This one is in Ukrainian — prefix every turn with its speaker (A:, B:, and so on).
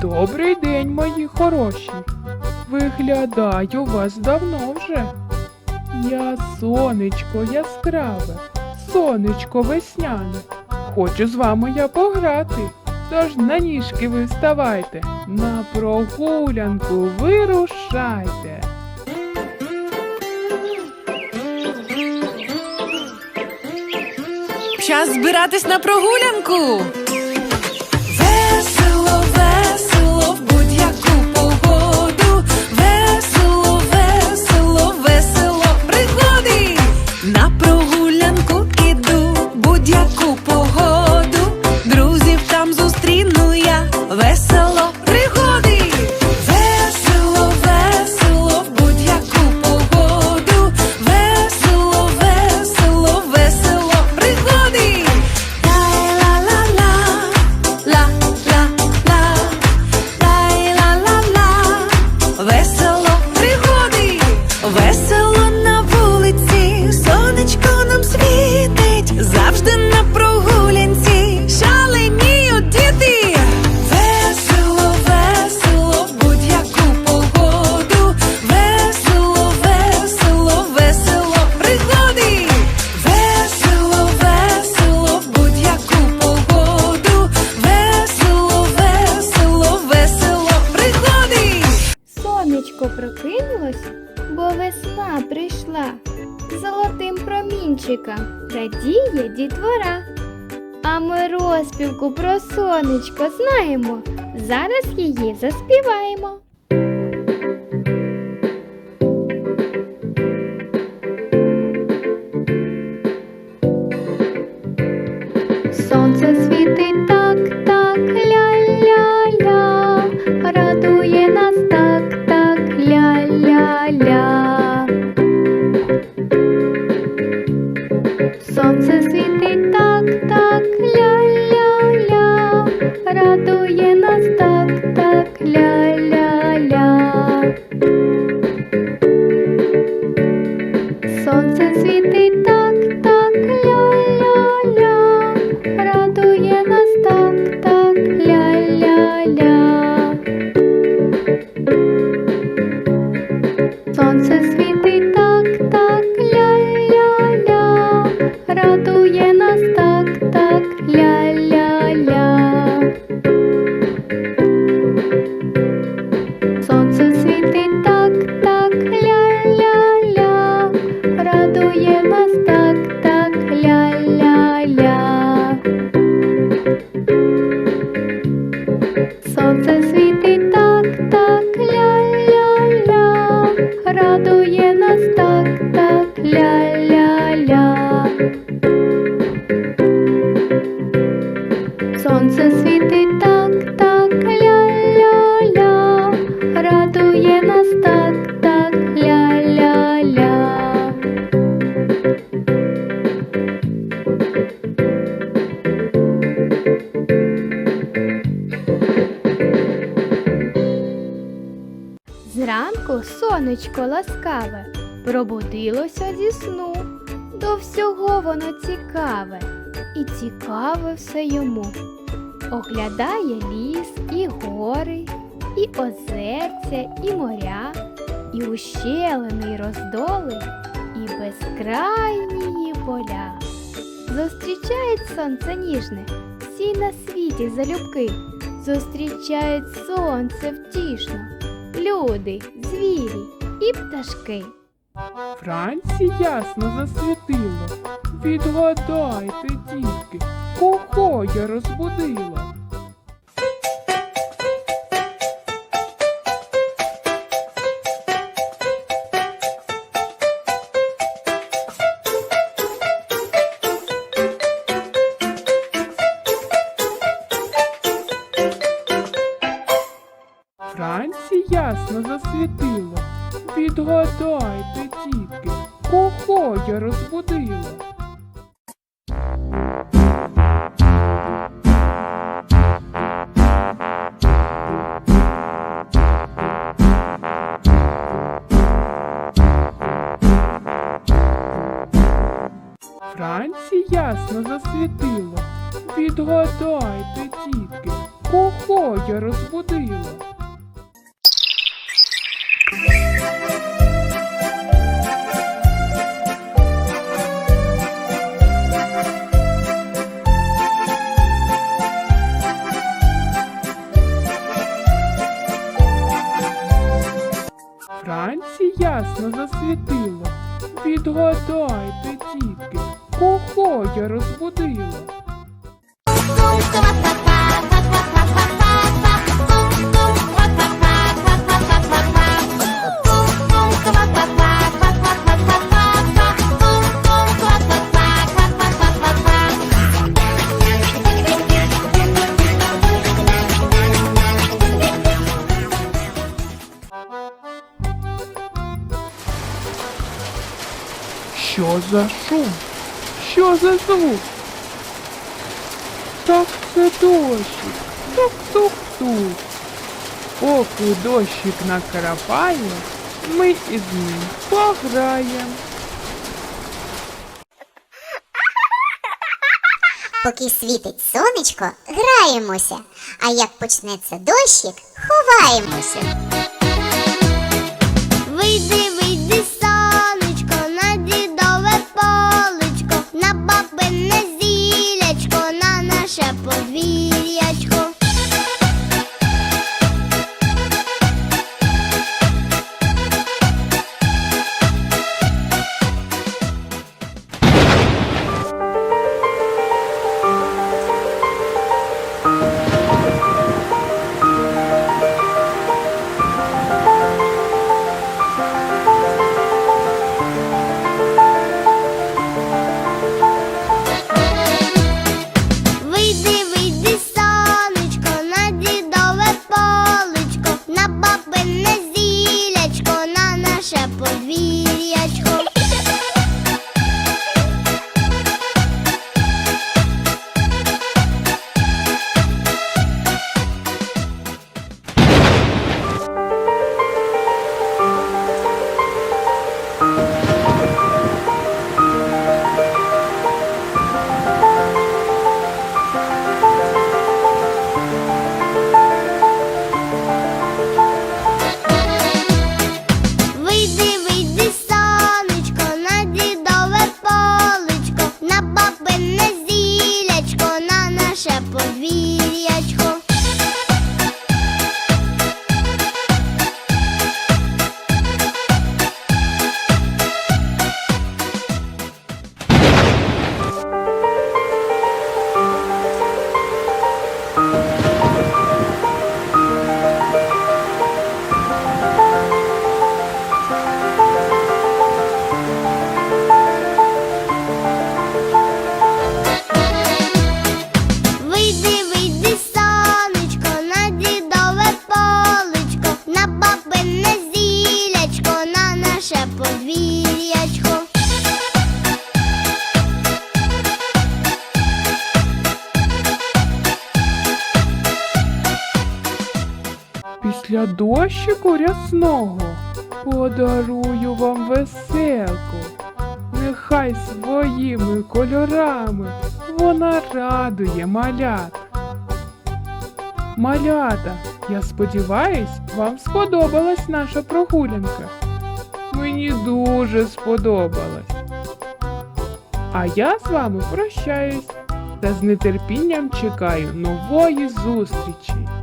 A: Добрий день, мої хороші. Виглядаю вас давно вже. Я сонечко яскраве, сонечко весняне. Хочу з вами я пограти. Тож на ніжки ви вставайте, на прогулянку вирушайте.
B: Час збиратись на прогулянку.
C: Промінчиком радіє дітвора. А ми розпівку про сонечко знаємо. Зараз її заспіваємо. Сонце світить так, так, ля-ля-ля, радує нас так, так, ля-ля-ля. Зранку сонечко ласкаве пробудилося зі сну. До всього воно цікаве, і цікаве все йому. Оглядає ліс і гори, і озерця, і моря, і ущелини, й роздоли, і безкрайні поля. Зустрічають сонце ніжне, всі на світі залюбки, зустрічають сонце втішно, люди, звірі і пташки.
A: Вранці ясно засвітило. Відгадайте, дітки, кого я розбудила? Вранці ясно засвітило. Відгадайте, дітки, кого я розбудила? Вранці ясно засвітило. Відгадайте, дітки, Кого я розбудила? Ясно засвітило. Відгадайте, дітки, кого я розбудила? Що за шум? Що за звук? Так це дощик. Тук-тук-тук. Поки дощик накрапає, ми із ним пограємо.
D: Поки світить сонечко, граємося, а як почнеться дощик, ховаємося.
E: Вийди,
A: Після дощику рясного подарую вам веселку. Нехай своїми кольорами вона радує малят. Малята, я сподіваюсь, вам сподобалась наша прогулянка. Мені дуже сподобалась. А я з вами прощаюсь та з нетерпінням чекаю нової зустрічі.